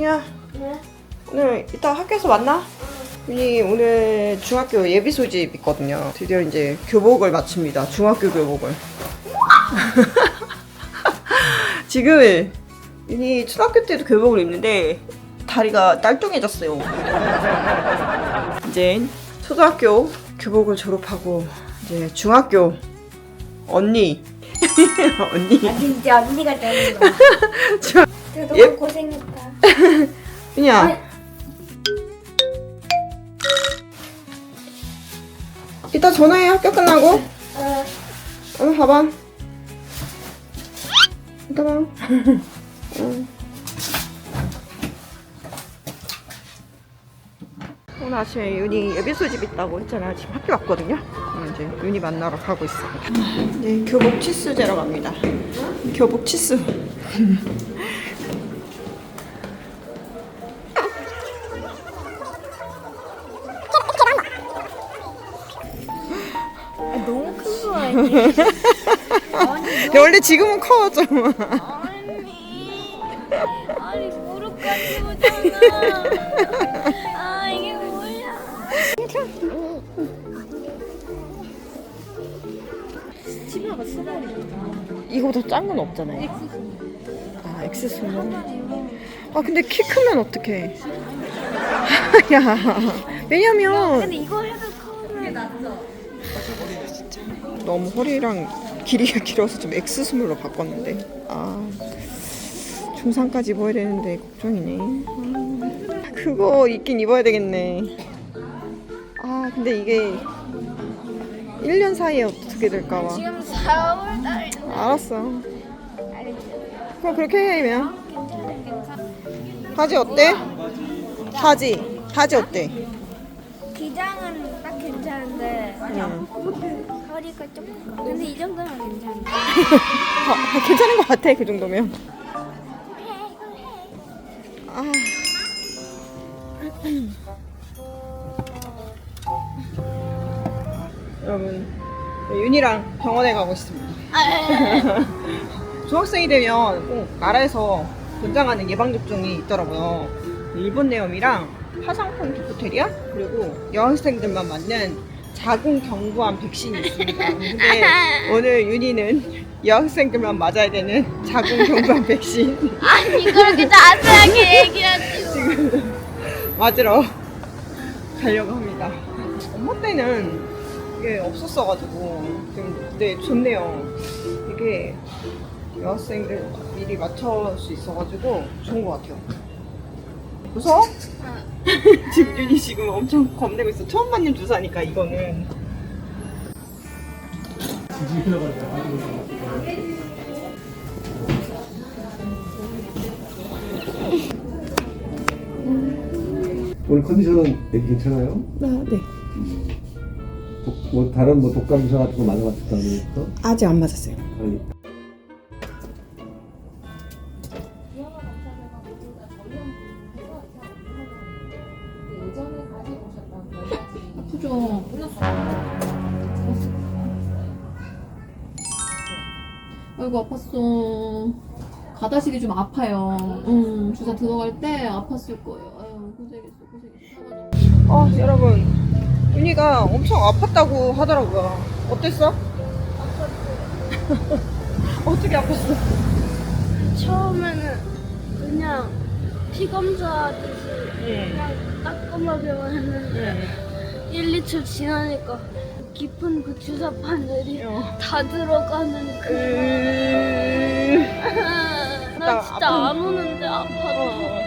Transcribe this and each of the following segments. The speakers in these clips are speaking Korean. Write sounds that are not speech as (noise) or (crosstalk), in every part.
야, 네? 오늘 이따 학교에서 만나? 윤이 오늘 중학교 예비 소집 있거든요. 드디어 이제 교복을 마칩니다. 중학교 교복을. (laughs) 지금 윤이 초등학교 때도 교복을 입는데 다리가 딸뚱해졌어요. 이제 초등학교 교복을 졸업하고 이제 중학교 언니 (laughs) 언니 아 진짜 언니가 되는 거야. (laughs) 너무 예? 고생했다. (laughs) 윤이야 이따 전화해. 학교 끝나고. 어, 얼른 가봐. 이따 봐. (laughs) 응. 오늘 아침에 윤이 예비 소집 있다고 했잖아. 지금 학교 왔거든요. 이제 윤이 만나러 가고 있습니다 네 교복 치수 재러 갑니다. 교복 치수 (laughs) 아니, 원래 지금은 커 좀. 아니, 아니 무릎까지 오잖아. 아 이게 뭐야? 치마가 스몰이구나. 이거보다 짠 건 없잖아요. 아, 엑스스몰. 아, 근데 키 크면 어떡해. 야, (laughs) 왜냐면 근데 이거 해도 너무 허리랑 길이가 (laughs) 길어서 좀 엑스스몰로 바꿨는데. 아, 중상까지 입어야 되는데 걱정이네. 아, 그거 입긴 입어야 되겠네. 아, 근데 이게 1년 사이에 어떻게 될까 봐. 지금 4월 달. 알았어. 그럼 그렇게 해면 괜찮아 괜찮아. 바지 어때? 바지 바지 어때? 기장은 딱 괜찮은데 응. 허리가 조금 커. 근데 이 정도면 괜찮아. 아, 아, 괜찮은 것 같아 그 정도면. 아. 여러분 윤이랑 병원에 가고 있습니다. (laughs) 중학생이 되면 꼭 나라에서 권장하는 예방 접종이 있더라고요. 일본 내염이랑 화상풍 디프테리아 그리고 여학생들만 맞는 자궁 경부암 백신이 있습니다. 근데 (laughs) 오늘 윤이는 여학생들만 맞아야 되는 자궁 경부암 백신 아니 그렇게 자세하게 얘기하지. 지금 맞으러 가려고 합니다. 엄마 때는 이게 없었어가지고 좀 네, 좋네요. 이게 여학생들 미리 맞출 수 있어가지고 좋은 것 같아요. 무서워? 지금 윤이 지금 엄청 겁내고 있어. 처음 맞는 주사니까 이거는. 오늘 컨디션은 되게 괜찮아요? 아, 네. 독, 뭐 다른 뭐 독감 주사 같은 거 맞아봤다는 거? 아직 안 맞았어요. 아니 아프죠? 아이고 아팠어. 가다식이 좀 아파요. 응, 주사 들어갈 때 아팠을 거예요. 아유 고생했어, 고생했어. 어, 여러분. 윤희가 엄청 아팠다고 하더라고요. 어땠어? (laughs) 어떻게 아팠어? 처음에는 그냥 피 검사하듯이 응. 그냥 따끔하게만 했는데 1, 2초 지나니까 깊은 그 주사판들이 어. 다 들어가는 그. 으... (laughs) 나 진짜 아픈- 안 오는데 아파서.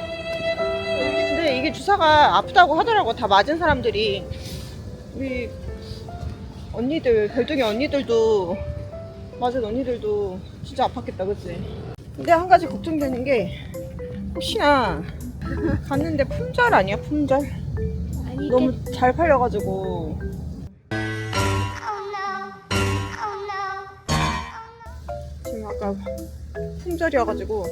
근데 이게 주사가 아프다고 하더라고. 다 맞은 사람들이. 우리 언니들, 별둥이 언니들도, 맞은 언니들도 진짜 아팠겠다, 그치? 근데 한 가지 걱정되는 게, 혹시나 갔는데 품절 아니야, 품절? 아니 너무 잘 팔려가지고. 지금 아까 품절이어가지고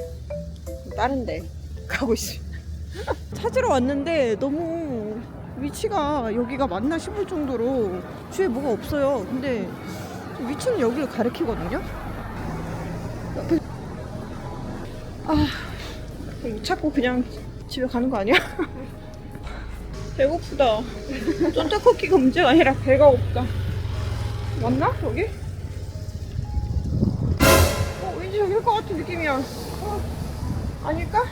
다른 데 가고 있습니다. (laughs) 찾으러 왔는데 너무 위치가 여기가 맞나 싶을 정도로 주위에 뭐가 없어요. 근데 위치는 여기를 가리키거든요. 아, 못 찾고 그냥 집에 가는 거 아니야? (laughs) 배고프다. 쫀득쿠키가 문제가 아니라 배가 고프다. 맞나? 여기? 어, 왠지 여길 것 같은 느낌이야. 어, 아닐까?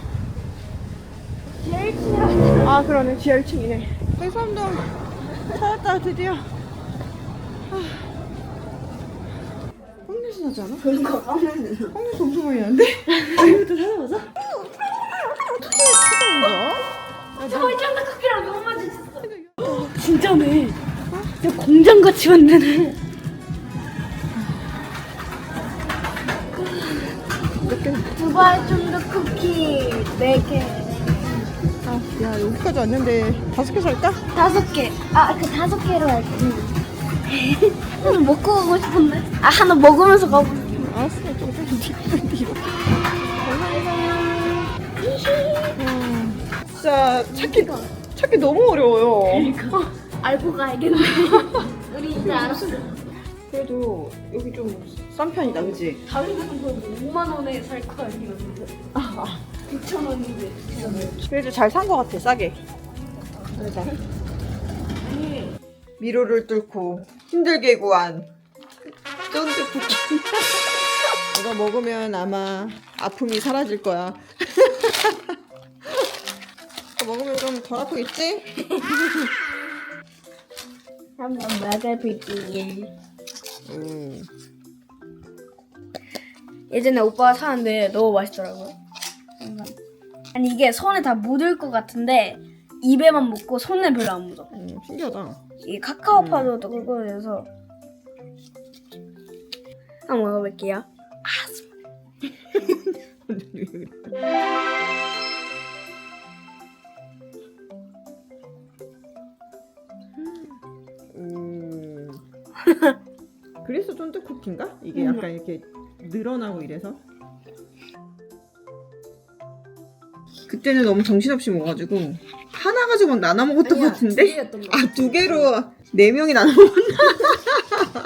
지하 아, 그러네. 지하 1층이네. 해삼동 찾았다, 드디어. 아. 콩내수 나지 않아? 그러니까 깜짝이야. 콩내수 엄청 많이 나는데? 이것도 찾아보자. 공장같이 만드네. 두바이 쫀득쿠키 4개. 아, 야, 여기까지 왔는데 다섯 개 살까? 다섯 개. 아, 그 다섯 개로 할게. 하나 (laughs) 먹고 가고 싶은데. 아, 하나 먹으면서 가고 싶은데. 알았어, 좀, 좀, 뒤로, 뒤로. 진짜 찾기, 찾기 너무 어려워요. 알고 가야겠네. (laughs) 우리 이제 알았어. 그래도 여기 좀 싼 편이다, 그지? 다른 데는 거의 5만 원에 살 거 아니에요. 아, 6천 원인데. 그래도 잘산것 같아, 싸게. 그러자. 미로를 뚫고 힘들게 구한 쫀득 쿠키. (laughs) 이거 먹으면 아마 아픔이 사라질 거야. (laughs) 이거 먹으면 좀 덜 아프겠지? (laughs) 한번 먹어볼게요. 음. 예전에 오빠가 사는데 너무 맛있더라고요. 아니 이게 손에 다 묻을 것 같은데 입에만 묻고 손에 별로 안 묻어. 음, 신기하다. 이 카카오 파우더도 그거여서 한번 먹어볼게요. 음. (laughs) (laughs) 그래서 쫀득 쿠키인가? 이게 약간 이렇게 늘어나고 이래서? 그때는 너무 정신없이 먹어가지고 하나 가지고 나눠 먹었던 것 같은데? 아 두 개로 네 명이 나눠 먹었나?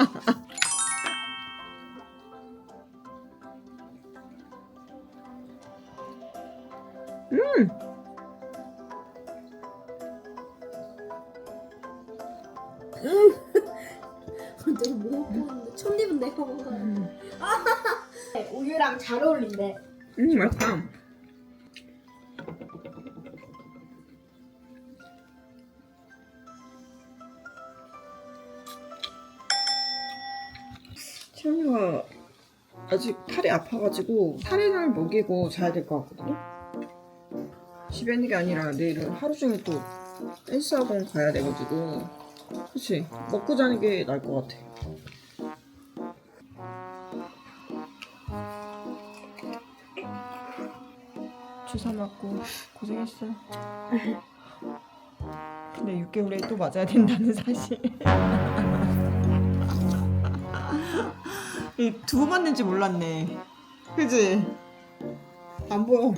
첫입은 내가 먹어요. 우유랑 잘 어울린대. 음 맛있다. 채영이가 아직 팔이 아파가지고 살인을 먹이고 자야 될 것 같거든요. 집에 있는 게 아니라 내일은 하루 종일 또 댄스 학원 가야 돼가지고. 그치? 먹고 자는 게 나을 것 같아 주사 맞고 고생했어. 근데 6개월에 또 맞아야 된다는 사실. 두 번 맞는지 몰랐네. 그지? 안 보여.